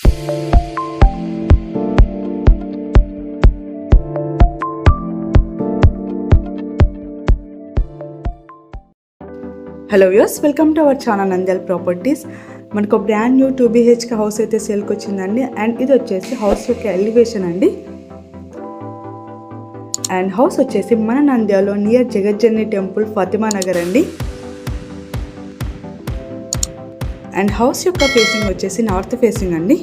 Hello views welcome to our channel Nandyal properties మనకు brand new two BHK house అయితే సేల్కి వచ్చిందండి. And ఇది వచ్చేసి హౌస్ యొక్క ఎలివేషన్ అండి. అండ్ హౌస్ వచ్చేసి మన నంద్యాలో నియర్ జగజ్జన్ని టెంపుల్ ఫతిమా నగర్ అండి. అండ్ హౌస్ యొక్క ఫేసింగ్ వచ్చేసి నార్త్ ఫేసింగ్ అండి.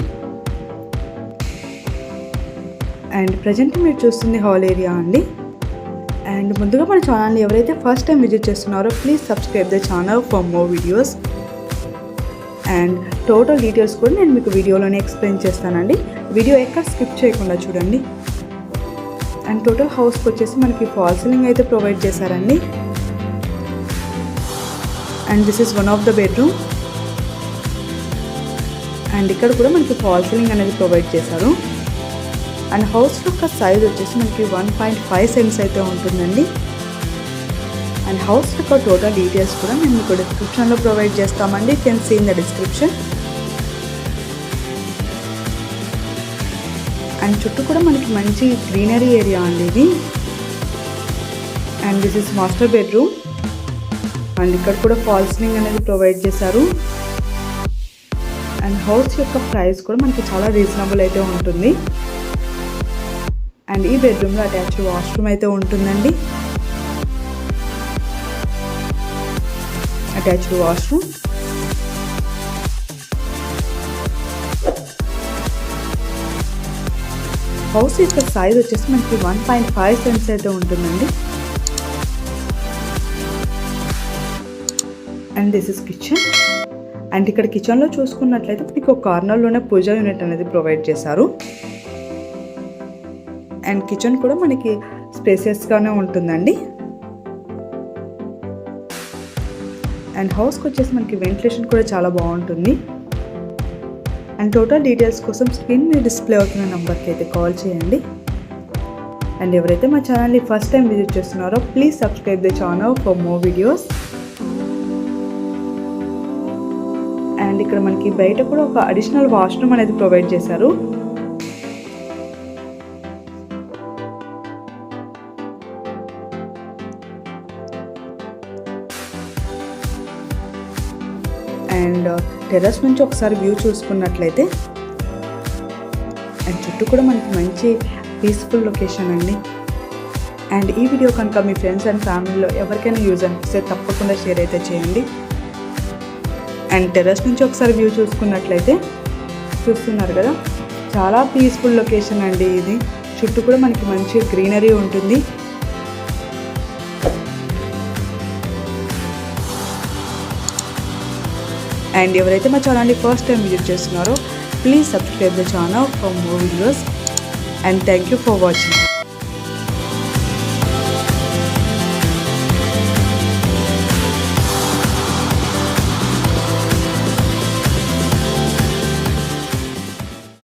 అండ్ ప్రజెంట్ మీరు చూస్తుంది హాల్ ఏరియా అండి. అండ్ ముందుగా మన ఛానల్ని ఎవరైతే ఫస్ట్ టైం విజిట్ చేస్తున్నారో please subscribe the channel for more videos. And total details కూడా నేను మీకు వీడియోలోనే ఎక్స్ప్లెయిన్ చేస్తానండి. వీడియో ఎక్కడ స్కిప్ చేయకుండా చూడండి. అండ్ టోటల్ హౌస్కి వచ్చేసి మనకి ఫాల్ సీలింగ్ అయితే ప్రొవైడ్ చేశారండి. And this is one of the bedroom. And ఇక్కడ కూడా మనకి ఫాల్ సీలింగ్ అనేది ప్రొవైడ్ చేశారు. అండ్ హౌస్ యొక్క సైజ్ వచ్చేసి మనకి వన్ పాయింట్ ఫైవ్ సెంట్స్ అయితే ఉంటుందండి. అండ్ హౌస్ యొక్క టోటల్ డీటెయిల్స్ కూడా మేము మీకు డిస్క్రిప్షన్లో ప్రొవైడ్ చేస్తామండి. Can see in the description and చుట్టూ కూడా మనకి మంచి గ్రీనరీ ఏరియా అండి ఇది. And this is master bedroom. And ఇక్కడ కూడా ఫాల్ సీలింగ్ అనేది ప్రొవైడ్ చేశారు. అండ్ హౌస్ యొక్క ప్రైస్ కూడా మనకి చాలా రీజనబుల్ అయితే ఉంటుంది. అండ్ ఈ బెడ్రూమ్లో అటాచ్డ్ వాష్రూమ్ అయితే ఉంటుందండి. Attached washroom. హౌస్ యొక్క సైజ్ వచ్చేసి మనకి వన్ పాయింట్ ఫైవ్ సెంట్స్ అయితే ఉంటుందండి. And this is kitchen. And ఇక్కడ కిచెన్లో చూసుకున్నట్లయితే మీకు ఒక కార్నర్లోనే పూజ యూనిట్ అనేది ప్రొవైడ్ చేశారు. అండ్ కిచెన్ కూడా మనకి స్పేసియస్గానే ఉంటుందండి. అండ్ హౌస్కి వచ్చేసి మనకి వెంటిలేషన్ కూడా చాలా బాగుంటుంది. అండ్ టోటల్ డీటెయిల్స్ కోసం స్క్రీన్ మీద డిస్ప్లే అవుతున్న నెంబర్కి అయితే కాల్ చేయండి. అండ్ ఎవరైతే మా ఛానల్ని ఫస్ట్ టైం విజిట్ చేస్తున్నారో please subscribe the channel for more videos. And ఇక్కడ మనకి బయట కూడా ఒక అడిషనల్ వాష్రూమ్ అనేది ప్రొవైడ్ చేశారు. అండ్ uh, టెర్రస్ నుంచి ఒకసారి వ్యూ చూసుకున్నట్లయితే అండ్ చుట్టూ కూడా మనకి మంచి పీస్ఫుల్ లొకేషన్ అండి. అండ్ ఈ వీడియో కనుక మీ ఫ్రెండ్స్ అండ్ ఫ్యామిలీలో ఎవరికైనా యూజ్ అనిపిస్తే తప్పకుండా షేర్ అయితే చేయండి. అండ్ టెర్రస్ నుంచి ఒకసారి వ్యూ చూసుకున్నట్లయితే చూస్తున్నారు కదా. చాలా పీస్ఫుల్ లొకేషన్ అండి ఇది. చుట్టూ కూడా మనకి మంచి గ్రీనరీ ఉంటుంది. అండ్ ఎవరైతే మా ఛానల్ని ఫస్ట్ టైం విజిట్ చేస్తున్నారో please subscribe the channel for more videos and thank you for watching